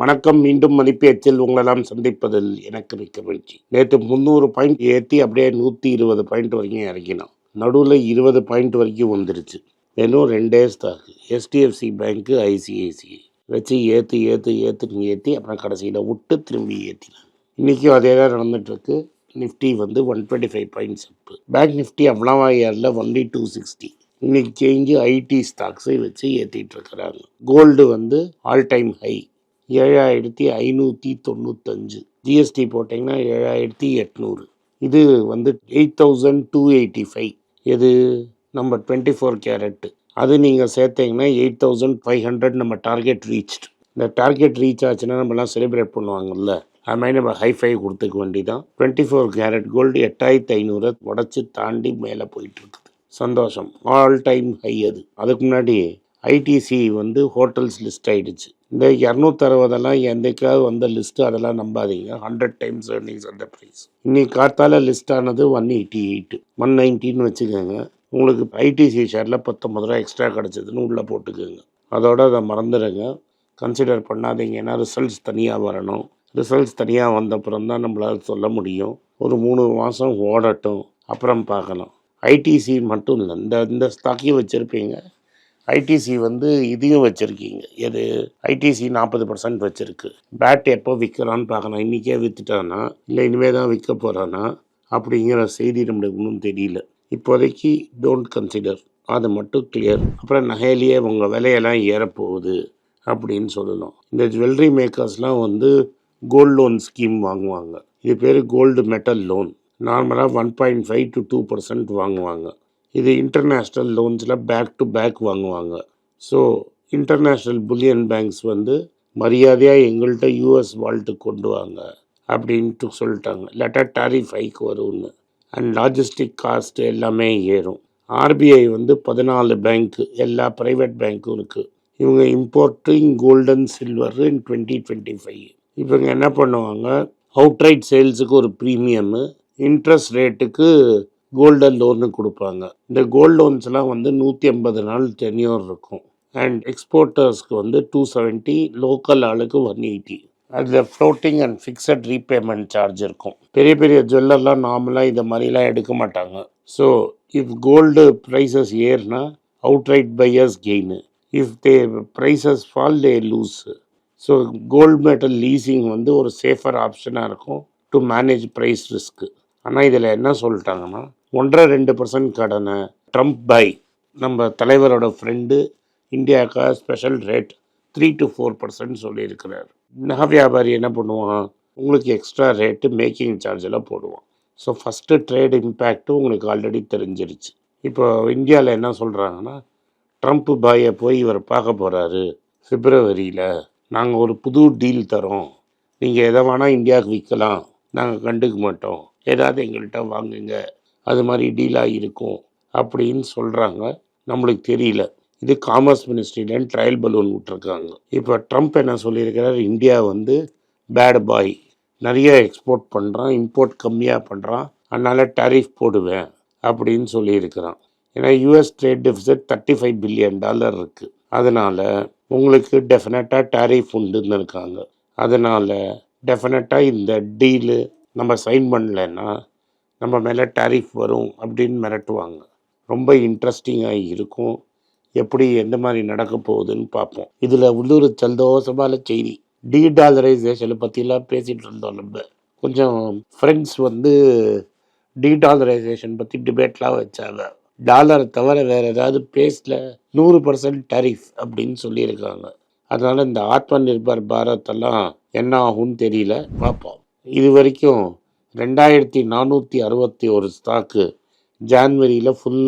வணக்கம் மீண்டும் மதிப்பேச்சில் உங்களெல்லாம் சந்திப்பதில் எனக்கு மிக்க மகிழ்ச்சி. நேற்று முந்நூறு பாயிண்ட் ஏற்றி அப்படியே நூற்றி இருபது பாயிண்ட் வரைக்கும் இறங்கினோம். நடுவில் இருபது பாயிண்ட் வரைக்கும் வந்துருச்சு. வெறும் ரெண்டே ஸ்டாக் எஸ்டிஎஃப்சி பேங்க்கு ஐசிஐசிஐ வச்சு ஏற்று ஏற்று ஏற்றுன்னு ஏற்றி அப்புறம் கடைசியில் விட்டு திரும்பி ஏற்றினேன் இன்றைக்கும் அதே தான் நடந்துகிட்ருக்கு நிஃப்டி வந்து one twenty five points up bank Nifty அவ்வளோவா ஏரில் ஒன்லி டூ சிக்ஸ்டி இன்னைக்கு சேஞ்சு ஐடி ஸ்டாக்ஸை வச்சு ஏற்றிட்டு இருக்கிறாங்க. கோல்டு வந்து ஆல் டைம் ஹை ஏழாயிரத்தி ஐநூற்றி தொண்ணூத்தஞ்சு. ஜிஎஸ்டி போட்டிங்கன்னா ஏழாயிரத்தி எட்நூறு. இது வந்து eight thousand two eighty five. இது நம்ம டுவெண்ட்டி ஃபோர் கேரட்டு. அது நீங்கள் சேர்த்தீங்கன்னா எயிட் தௌசண்ட் ஃபைவ் ஹண்ட்ரட் நம்ம டார்கெட் ரீச்ட் இந்த டார்கெட் ரீச் ஆச்சுன்னா நம்மலாம் செலிப்ரேட் பண்ணுவாங்கல்ல. அது மாதிரி நம்ம ஹைஃபை கொடுத்துக்க வேண்டிதான். டுவெண்ட்டி ஃபோர் கேரட் கோல்டு எட்டாயிரத்தி ஐநூறை உடச்சி தாண்டி மேலே போயிட்டுருக்குது சந்தோஷம். ஆல் டைம் ஹை அது. அதுக்கு முன்னாடி ஐடிசி வந்து ஹோட்டல்ஸ் லிஸ்ட் ஆகிடுச்சு இந்த இரநூத்தறுபதெல்லாம் எந்தைக்காவது வந்த லிஸ்ட்டு அதெல்லாம் நம்பாதீங்க. ஹண்ட்ரட் டைம்ஸ் ஏர்னிங்ஸ் அந்த ப்ரைஸ் இன்னைக்கு காத்தால லிஸ்ட் ஆனது ஒன் எயிட்டி எயிட் ஒன் நைன்ட்டின்னு வச்சுக்கோங்க. உங்களுக்கு ஐடிசி ஷேரில் பத்தொம்பது ரூபா எக்ஸ்ட்ரா கிடச்சதுன்னு உள்ளே போட்டுக்கோங்க. அதோட அதை மறந்துடுங்க. கன்சிடர் பண்ணாதீங்க. ஏன்னா ரிசல்ட்ஸ் தனியாக வரணும். ரிசல்ட்ஸ் தனியாக வந்தப்புறம் தான் நம்மளால் சொல்ல முடியும். ஒரு மூணு மாதம் ஓடட்டும். அப்புறம் பார்க்கலாம். ஐடிசி மட்டும் இல்லை. இந்த இந்த ஸ்டாக்கையும் வச்சுருப்பீங்க. ஐடிசி வந்து இதையும் வச்சுருக்கீங்க. எது? ஐடிசி நாற்பது பர்சன்ட் வச்சுருக்கு. பேட் எப்போ விற்கிறான்னு பார்க்கணும். இன்றைக்கே விற்றுட்டானா இல்லை இனிமேல் தான் விற்க போகிறானா அப்படிங்கிற செய்தி நம்மளுக்கு ஒன்றும் தெரியல. இப்போதைக்கு டோன்ட் கன்சிடர் அது மட்டும் கிளியர் அப்புறம் நகையிலேயே உங்கள் விலையெல்லாம் ஏறப்போகுது அப்படின்னு சொல்லணும். இந்த ஜுவல்லரி மேக்கர்ஸ்லாம் வந்து கோல்டு லோன் ஸ்கீம் வாங்குவாங்க. இது பேர் கோல்டு மெட்டல் லோன் நார்மலாக one point five to two percent வாங்குவாங்க. இது இன்டர்நேஷ்னல் லோன்ஸில் பேக் டு பேக் வாங்குவாங்க. ஸோ இன்டர்நேஷ்னல் புல்லியன் பேங்க்ஸ் வந்து மரியாதையாக எங்கள்கிட்ட யூஎஸ் வால்ட்டு கொண்டு வாங்க அப்படின்ட்டு சொல்லிட்டாங்க. இல்லாட்டா டாரிஃப் ஹைக் வரும்னு. அண்ட் லாஜிஸ்டிக் காஸ்ட் எல்லாமே ஏறும். ஆர்பிஐ வந்து பதினாலு பேங்க்கு எல்லா ப்ரைவேட் பேங்க்கும் இருக்குது இவங்க importing golden silver in twenty twenty five இவங்க என்ன பண்ணுவாங்க? அவுட்ரைட் சேல்ஸுக்கு ஒரு ப்ரீமியமு இன்ட்ரெஸ்ட் ரேட்டுக்கு கோல்டன் லோனு கொடுப்பாங்க. இந்த கோல்டு லோன்ஸ்லாம் வந்து நூற்றி ஐம்பது நாள் டென்யூர் இருக்கும். அண்ட் எக்ஸ்போர்ட்டர்ஸ்க்கு வந்து டூ செவன்ட்டி லோக்கல் ஆளுக்கு ஒன் எயிட்டி அதில் floating and fixed repayment charge இருக்கும். பெரிய பெரிய ஜுவல்லர்லாம் நார்மலாக இந்த மாதிரிலாம் எடுக்க மாட்டாங்க. So if gold prices ஏர்னா outright buyers gain if they prices fall they lose so gold metal leasing வந்து ஒரு சேஃபர் ஆப்ஷனாக இருக்கும் டு மேனேஜ் ப்ரைஸ் ரிஸ்க்கு ஆனால் இதில் என்ன சொல்லிட்டாங்கன்னா ஒன்றரை ரெண்டு பர்சன்ட் கடனை ட்ரம்ப் பை நம்ம தலைவரோட ஃப்ரெண்டு இந்தியாவுக்காக special rate three to four percent சொல்லியிருக்கிறார். நகை வியாபாரி என்ன பண்ணுவான்? உங்களுக்கு எக்ஸ்ட்ரா ரேட்டு மேக்கிங் சார்ஜ் எல்லாம் போடுவான். ஸோ ஃபஸ்ட்டு ட்ரேட் இம்பேக்ட்டும் உங்களுக்கு ஆல்ரெடி தெரிஞ்சிருச்சு. இப்போ இந்தியாவில் என்ன சொல்கிறாங்கன்னா ட்ரம்ப் பாயை போய் இவர் பார்க்க போகிறாரு பிப்ரவரியில் நாங்கள் ஒரு புது டீல் தரோம். நீங்கள் எதை வேணால் இந்தியாவுக்கு விற்கலாம் நாங்கள் கண்டுக்க மாட்டோம். ஏதாவது எங்கள்கிட்ட வாங்குங்க. அது மாதிரி டீலாக இருக்கும் அப்படின்னு சொல்கிறாங்க நம்மளுக்கு தெரியல. இது காமர்ஸ் மினிஸ்ட்ரியிலேருந்து ட்ரையல் பலூன் விட்டுருக்காங்க. இப்போ ட்ரம்ப் என்ன சொல்லியிருக்கிறார்? இந்தியா வந்து பேட் பாய் நிறைய எக்ஸ்போர்ட் பண்ணுறான் இம்போர்ட் கம்மியாக பண்ணுறான் அதனால் டேரிஃப் போடுவேன் அப்படின்னு சொல்லியிருக்கிறான். ஏன்னா US trade deficit thirty five billion dollar இருக்குது அதனால் உங்களுக்கு டெஃபினட்டாக டேரிஃப் உண்டுன்னு இருக்காங்க. அதனால் டெஃபினட்டாக இந்த டீலு நம்ம சைன் பண்ணலைன்னா நம்ம மேலே டாரிஃப் வரும் அப்படின்னு மிரட்டுவாங்க. ரொம்ப இன்ட்ரெஸ்டிங்காக இருக்கும். எப்படி எந்த மாதிரி நடக்க போகுதுன்னு பார்ப்போம். இதில் உள்ளூர் சந்தோஷமான செய்தி. டீடாலரைசேஷனை பற்றிலாம் பேசிகிட்டு இருந்தோம் நம்ம. கொஞ்சம் ஃப்ரெண்ட்ஸ் வந்து டீடாலரைசேஷன் பற்றி டிபேட்லாம் வச்சாங்க. டாலரை தவிர வேறு ஏதாவது பேஸில் நூறு பர்சன்ட் டரிஃப் அப்படின்னு சொல்லியிருக்காங்க. அதனால் இந்த ஆத்ம நிர்பர் பாரத் எல்லாம் என்ன ஆகும்னு தெரியல. பார்ப்போம். இது வரைக்கும் ரெண்டாயிரத்தி நானூற்றி அறுபத்தி ஒரு ஸ்டாக்கு ஜான்வரியில் ஃபுல்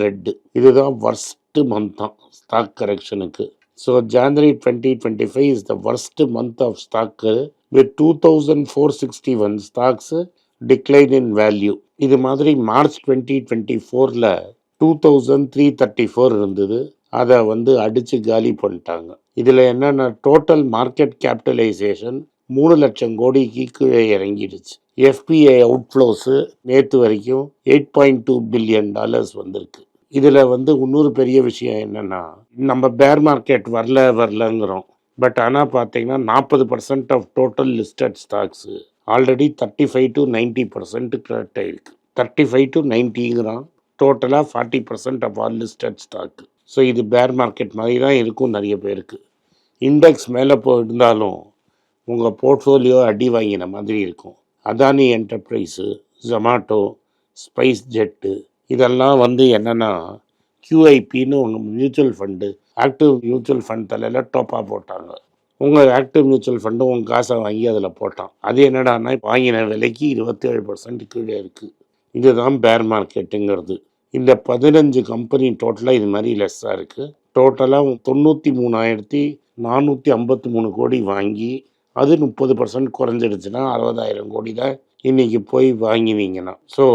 ரெட்டு இதுதான் வர்ஸ்ட்டு மந்த் தான் stock கரெக்ஷனுக்கு so January twenty twenty five is the worst month of stock with two thousand four sixty one stocks decline in value இது மாதிரி மார்ச் டுவெண்ட்டி டுவெண்ட்டி ஃபோரில் two thousand three thirty four இருந்தது. அதை வந்து அடித்து காலி பண்ணிட்டாங்க. இதில் என்னென்ன டோட்டல் மார்க்கெட் கேபிட்டலைசேஷன் மூணு லட்சம் கோடிக்கு கீழே இறங்கிடுச்சு. எஃபிஐ அவுட்ஃப்ளோஸு நேற்று வரைக்கும் eight point two billion dollars வந்திருக்கு. இதில் வந்து இன்னொரு பெரிய விஷயம் என்னென்னா நம்ம பேர் மார்க்கெட் வரல வரலங்கிறோம். பட் ஆனால் பார்த்தீங்கன்னா நாற்பது percent of total listed stocks already thirty five to ninety percent correct ஆகிருக்கு தேர்ட்டி ஃபைவ் டு நைன்ட்டிங்கிறான் டோட்டலாக forty percent of all listed stock so இது பேர் மார்க்கெட் மாதிரி தான் இருக்கும் நிறைய பேருக்கு. இண்டெக்ஸ் மேலே போயிருந்தாலும் உங்கள் போர்ட்ஃபோலியோ அடி வாங்கின மாதிரி இருக்கும். Adani enterprise Zomato Spice Jet இதெல்லாம் வந்து என்னென்னா கியூஐபின்னு உங்கள் mutual fund active mutual fund தலையில் டோப்பாக போட்டாங்க. உங்கள் ஆக்டிவ் மியூச்சுவல் ஃபண்டு உங்கள் காசை வாங்கி அதில் போட்டான். அது என்னடானா வாங்கின விலைக்கு இருபத்தேழு பர்சன்ட் கீழே இருக்குது இதுதான் பேர் மார்க்கெட்டுங்கிறது இந்த பதினஞ்சு கம்பெனி டோட்டலாக இது மாதிரி லெஸ்ஸாக இருக்குது டோட்டலாக தொண்ணூற்றி மூணாயிரத்தி நானூற்றி ஐம்பத்தி மூணு கோடி வாங்கி அது முப்பது பர்சன்ட் குறைஞ்சிடுச்சுன்னா அறுபதாயிரம் கோடி தான் இன்றைக்கி போய் வாங்கினீங்கன்னா ஸோ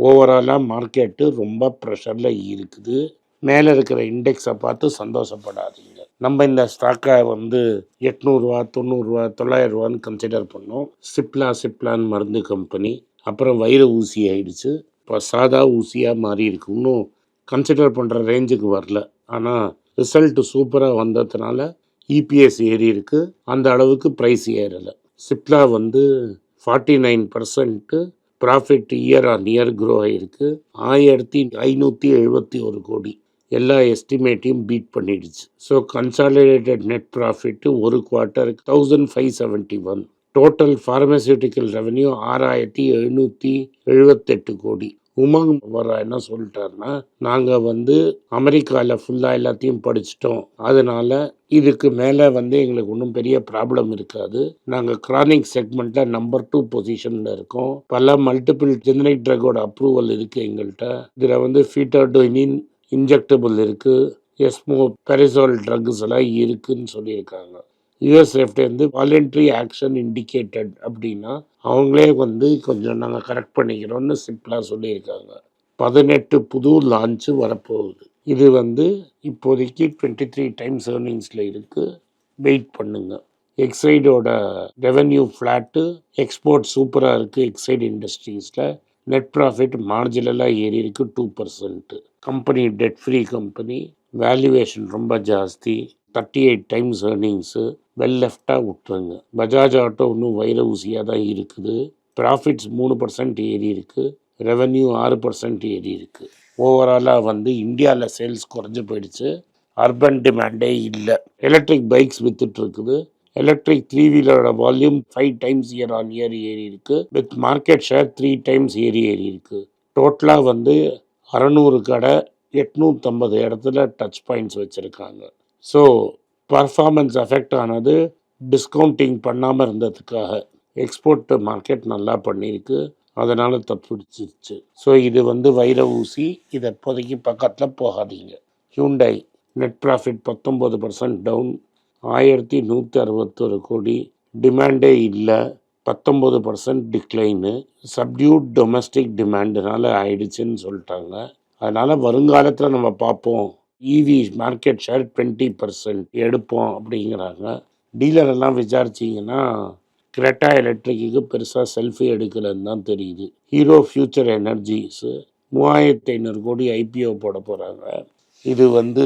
ஓவராலாக மார்க்கெட்டு ரொம்ப ப்ரெஷரில் இருக்குது. மேலே இருக்கிற இண்டெக்ஸை பார்த்து சந்தோஷப்படாதீங்க. நம்ம இந்த ஸ்டாக்கை வந்து எட்நூறுரூவா தொண்ணூறுரூவா தொள்ளாயிரரூவான்னு கன்சிடர் பண்ணோம். சிப்லா சிப்லான்னு மருந்து கம்பெனி அப்புறம் வைர ஊசி ஆயிடுச்சு. இப்போ சாதா ஊசியாக மாறி இருக்கு. இன்னும் கன்சிடர் பண்ணுற ரேஞ்சுக்கு வரல. ஆனால் ரிசல்ட் சூப்பராக வந்ததுனால இபிஎஸ் ஏறி இருக்கு. அந்த அளவுக்கு ப்ரைஸ் ஏறலை. சிப்லா வந்து forty nine percent profit year on year grow ஆகிருக்கு ஆயிரத்தி ஐநூற்றி எழுபத்தி ஒரு கோடி. எல்லா எஸ்டிமேட்டையும் பீட் பண்ணிடுச்சு. ஸோ கன்சாலிடேட்டட் நெட் ப்ராஃபிட்டு ஒரு குவார்ட்டருக்கு thousand five seventy one total pharmaceutical revenue ஆறாயிரத்தி எழுநூற்றி எழுபத்தெட்டு கோடி. உமங் வர என்ன சொல்லிட்டாருன்னா நாங்கள் வந்து அமெரிக்காவில் ஃபுல்லாக எல்லாத்தையும் படிச்சிட்டோம். அதனால் இதுக்கு மேலே வந்து எங்களுக்கு ஒன்றும் பெரிய ப்ராப்ளம் இருக்காது. நாங்கள் கிரானிக் செக்மெண்ட்டில் நம்பர் டூ பொசிஷனில் இருக்கோம். பல மல்டிபிள் ஜெனரிக் ட்ரக்கோட அப்ரூவல் இருக்குது எங்கள்கிட்ட இதில் வந்து ஃபீட்டர்டோனின் இன்ஜெக்டபிள் இருக்குது எஸ்மோ பெரிசோல் ட்ரக்ஸ் எல்லாம் இருக்குன்னு சொல்லியிருக்காங்க. யூஎஸ்எஃப்டி வந்து வாலண்டரி ஆக்ஷன் இண்டிகேட்டட் அப்படின்னா அவங்களே வந்து கொஞ்சம் நாங்கள் கரெக்ட் பண்ணிக்கிறோம்னு சிம்பிளாக சொல்லியிருக்காங்க. பதினெட்டு புது லான்ச்சு வரப்போகுது. இது வந்து இப்போதைக்கு டுவெண்ட்டி த்ரீ டைம்ஸ் ஏர்னிங்ஸில் இருக்குது வெயிட் பண்ணுங்கள் எக்ஸைடோட ரெவென்யூ ஃப்ளாட்டு எக்ஸ்போர்ட் சூப்பராக இருக்குது எக்ஸைட் இண்டஸ்ட்ரீஸில் நெட் ப்ராஃபிட் மார்ஜினலாக ஏறி இருக்குது two percent company debt free company valuation ரொம்ப ஜாஸ்தி. Thirty eight times earnings well லெஃப்டாக விட்டுருங்க. பஜாஜ் ஆட்டோ இன்னும் வைர ஊசியாக தான் இருக்குது. ப்ராஃபிட்ஸ் மூணு பர்சன்ட் ஏறி இருக்குது ரெவன்யூ ஆறு பர்சன்ட் ஏறி இருக்குது ஓவராலாக வந்து இந்தியாவில் சேல்ஸ் குறைஞ்சு போயிடுச்சு. அர்பன் டிமாண்டே இல்லை. எலக்ட்ரிக் பைக்ஸ் வித்துட்ருக்குது electric three வீலரோட volume five times year on year ஏறி இருக்கு. With market share three times ஏறி ஏறி இருக்கு. டோட்டலாக வந்து அறநூறு கடை எட்நூற்றம்பது இடத்துல டச் பாயிண்ட்ஸ் வச்சுருக்காங்க. ஸோ பர்ஃபார்மன்ஸ் அஃபெக்ட் ஆனது டிஸ்கவுண்டிங் பண்ணாமல் இருந்ததுக்காக. எக்ஸ்போர்ட் மார்க்கெட் நல்லா பண்ணியிருக்கு அதனால் தப்பிடிச்சிருச்சு ஸோ இது வந்து வைர ஊசி. இதை இப்போதைக்கு பக்கத்தில் போகாதீங்க. ஹியூண்டை நெட் ப்ராஃபிட் பத்தொம்போது பர்சன்ட் டவுன் ஆயிரத்தி நூற்றி அறுபத்தொரு கோடி. டிமாண்டே இல்லை. பத்தொம்போது பர்சன்ட் டிக்ளைனு சப்டியூட் டொமஸ்டிக் டிமாண்டுனால ஆயிடுச்சுன்னு சொல்லிட்டாங்க. அதனால் வருங்காலத்தில் நம்ம பார்ப்போம். EV market share twenty percent எடுப்போம் அப்படிங்கிறாங்க. டீலர் எல்லாம் விசாரிச்சிங்கன்னா கிரெட்டா எலக்ட்ரிக்கு பெருசாக செல்ஃபி எடுக்கலன்னு தான் தெரியுது. ஹீரோ ஃபியூச்சர் எனர்ஜிஸு மூவாயிரத்தி ஐநூறு கோடி ஐபிஓ போட போகிறாங்க இது வந்து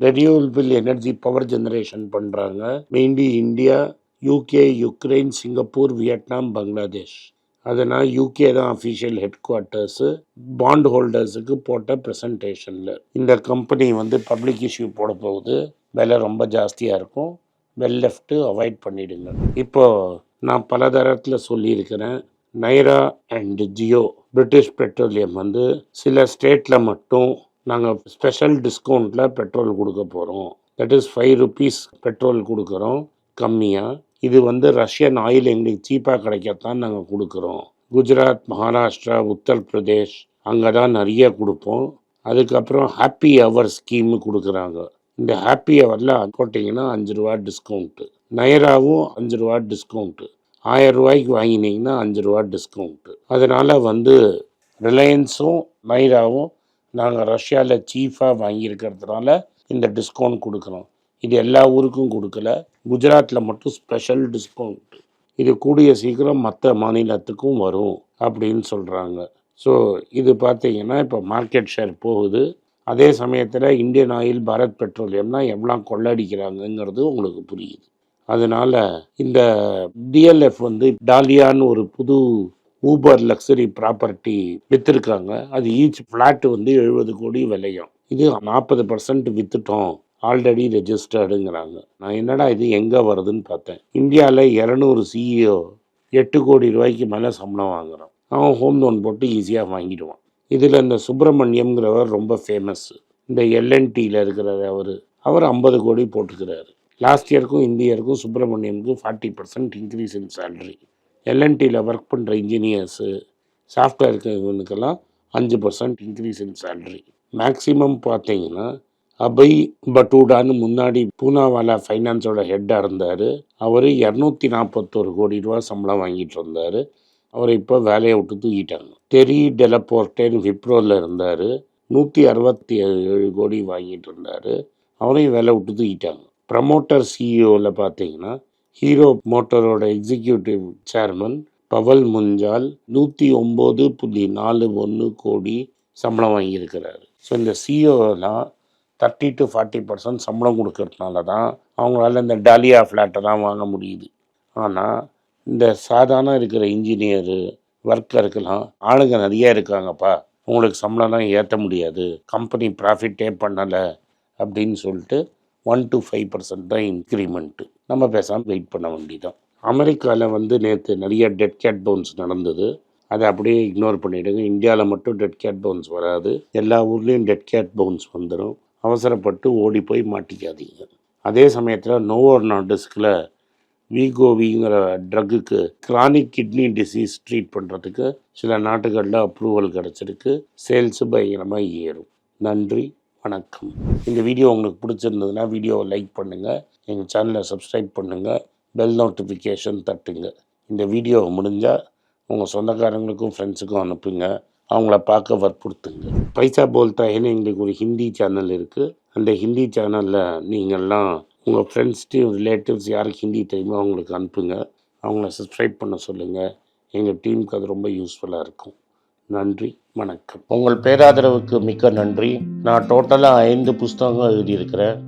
ரெனியூவபிள் எனர்ஜி பவர் ஜெனரேஷன் பண்ணுறாங்க mainly India UK Ukraine Singapore Vietnam Bangladesh அதனால் யூகே தான் அஃபிஷியல் ஹெட் குவார்ட்டர்ஸு பாண்ட் ஹோல்டர்ஸுக்கு போட்ட ப்ரெசன்டேஷனில் இந்த கம்பெனி வந்து பப்ளிக் இஷ்யூ போட போகுது. விலை ரொம்ப ஜாஸ்தியாக இருக்கும். வெல் லெஃப்ட்டு அவாய்ட் பண்ணிடுங்க. இப்போது நான் பல தரத்தில் சொல்லியிருக்கிறேன். Nayara and Jio British Petroleum வந்து சில ஸ்டேட்டில் மட்டும் நாங்கள் ஸ்பெஷல் டிஸ்கவுண்ட்டில் பெட்ரோல் கொடுக்க போகிறோம் that is five rupees petrol கொடுக்குறோம் கம்மியாக இது வந்து ரஷ்யன் ஆயில் எங்களுக்கு சீப்பாக கிடைக்கத்தான் நாங்கள் கொடுக்குறோம். குஜராத் மகாராஷ்டிரா உத்தரப்பிரதேஷ் அங்கே தான் நிறைய கொடுப்போம். அதுக்கப்புறம் ஹாப்பி ஹவர் ஸ்கீமு கொடுக்குறாங்க. இந்த ஹாப்பி ஹவரில் போட்டிங்கன்னா அஞ்சு ரூபா டிஸ்கவுண்ட்டு நயராவும் அஞ்சு ரூபா டிஸ்கவுண்ட்டு ஆயிரம் ரூபாய்க்கு வாங்கினீங்கன்னா அஞ்சு ரூபா டிஸ்கவுண்ட்டு அதனால் வந்து ரிலையன்ஸும் நைராவும் நாங்கள் ரஷ்யாவில் சீஃபாக வாங்கியிருக்கிறதுனால இந்த டிஸ்கவுண்ட் கொடுக்குறோம். இது எல்லா ஊருக்கும் கொடுக்கல. குஜராத்தில் மட்டும் ஸ்பெஷல் டிஸ்கவுண்ட் இது கூடிய சீக்கிரம் மற்ற மாநிலத்துக்கும் வரும் அப்படின்னு சொல்கிறாங்க ஸோ இது பார்த்தீங்கன்னா இப்போ மார்க்கெட் ஷேர் போகுது. அதே சமயத்தில் இந்தியன் ஆயில் பாரத் பெட்ரோலியம்னா எவ்வளோ கொள்ளடிக்கிறாங்கங்கிறது உங்களுக்கு புரியுது. அதனால் இந்த டிஎல்எஃப் வந்து டாலியான்னு ஒரு புது ஊபர் லக்ஸரி ப்ராப்பர்ட்டி விற்றுருக்காங்க அது ஈச் ஃப்ளாட் வந்து எழுபது கோடி விலையும். இது நாற்பது பர்சன்ட் விற்றுட்டோம் ஆல்ரெடி ரெஜிஸ்டர்டுங்கிறாங்க. நான் என்னடா இது எங்கே வருதுன்னு பார்த்தேன். இந்தியாவில் இரநூறு சிஇஓ எட்டு கோடி ரூபாய்க்கு மேலே சம்பளம் வாங்குகிறான் அவன் ஹோம் லோன் போட்டு ஈஸியாக வாங்கிடுவான். இதில் இந்த சுப்பிரமணியம்ங்கிறவர் ரொம்ப ஃபேமஸ் இந்த எல்என்டியில் இருக்கிறவர் அவர். அவர் ஐம்பது கோடி போட்டுக்கிறாரு. லாஸ்ட் இயருக்கும் இந்த இயருக்கும் சுப்பிரமணியமுக்கும் forty percent increase in salary எல்என்டியில் work பண்ணுற இன்ஜினியர்ஸு சாஃப்ட்வேர் இருக்கிறவனுக்கெல்லாம் அஞ்சு percent increase in salary maximum பார்த்தீங்கன்னா அபய் பட்டூடான்னு முன்னாடி பூனாவாலா ஃபைனான்ஸோட ஹெட்டாக இருந்தார். அவர் இரநூத்தி நாற்பத்தோரு கோடி ரூபா சம்பளம் வாங்கிட்டு இருந்தார். அவரை இப்போ வேலையை விட்டு தூக்கிட்டாங்க. டெரி டெலப்போர்ட்டேன்னு விப்ரோவில் இருந்தார். நூற்றி அறுபத்தி ஏழு கோடி வாங்கிட்டு இருந்தார். அவரையும் வேலை விட்டு தூக்கிட்டாங்க. ப்ரமோட்டர் சிஇஓவில் பார்த்தீங்கன்னா ஹீரோ மோட்டரோட எக்ஸிக்யூட்டிவ் சேர்மன் பவல் முஞ்சால் நூற்றி ஒம்பது புள்ளி நாலு ஒன்று கோடி சம்பளம் வாங்கியிருக்கிறாரு. ஸோ இந்த சிஇஓலாம் தேர்ட்டி டு ஃபார்ட்டி பர்சன்ட் சம்பளம் கொடுக்கறதுனால தான் அவங்களால இந்த டாலியா ஃப்ளாட்டெல்லாம் வாங்க முடியுது. ஆனால் இந்த சாதாரண இருக்கிற இன்ஜினியரு ஒர்க்கருக்கெல்லாம் ஆளுங்க நிறைய இருக்காங்கப்பா. உங்களுக்கு சம்பளம்லாம் ஏற்ற முடியாது. கம்பெனி ப்ராஃபிட்டே பண்ணலை அப்படின்னு சொல்லிட்டு ஒன் டு ஃபைவ் பர்சன்ட் தான் இன்க்ரிமெண்ட்டு நம்ம பேசாமல் வெயிட் பண்ண வேண்டிதான் அமெரிக்காவில் வந்து நேற்று நிறைய டெட் கேட் பவுன்ஸ் நடந்தது. அதை அப்படியே இக்னோர் பண்ணிவிடுங்க இந்தியாவில் மட்டும் டெட் கேட் பவுன்ஸ் வராது. எல்லா ஊர்லேயும் டெட் கேட் பவுன்ஸ் வந்துடும் அவசரப்பட்டு ஓடி போய் மாட்டிக்காதீங்க. அதே சமயத்தில் நோவோர் நாடிஸ்கில் விகோவிங்கிற ட்ரக்குக்கு கிரானிக் கிட்னி டிசீஸ் ட்ரீட் பண்ணுறதுக்கு சில நாட்டுகளில் அப்ரூவல் கிடச்சிருக்கு. சேல்ஸு பயங்கரமாக ஏறும். நன்றி வணக்கம். இந்த வீடியோ உங்களுக்கு பிடிச்சிருந்ததுன்னா வீடியோவை லைக் பண்ணுங்கள் எங்கள் சேனலை சப்ஸ்கிரைப் பண்ணுங்கள் பெல் நோட்டிஃபிகேஷன் தட்டுங்க. இந்த வீடியோ முடிஞ்சால் உங்கள் சொந்தக்காரங்களுக்கும் ஃப்ரெண்ட்ஸுக்கும் அனுப்புங்க. அவங்கள பார்க்க வற்புறுத்துங்க. பைசா போல்தாயின்னு எங்களுக்கு ஒரு ஹிந்தி சேனல் இருக்குது அந்த ஹிந்தி சேனலில் நீங்கள்லாம் உங்கள் ஃப்ரெண்ட்ஸ்டையும் ரிலேட்டிவ்ஸ் யாருக்கு ஹிந்தி தெரியுமோ அவங்களுக்கு அனுப்புங்க. அவங்கள சப்ஸ்கிரைப் பண்ண சொல்லுங்கள் எங்கள் டீமுக்கு அது ரொம்ப யூஸ்ஃபுல்லாக இருக்கும். நன்றி வணக்கம். உங்கள் பேராதரவுக்கு மிக்க நன்றி. நான் டோட்டலாக ஐந்து புஸ்தகங்கள் எழுதியிருக்கிறேன்.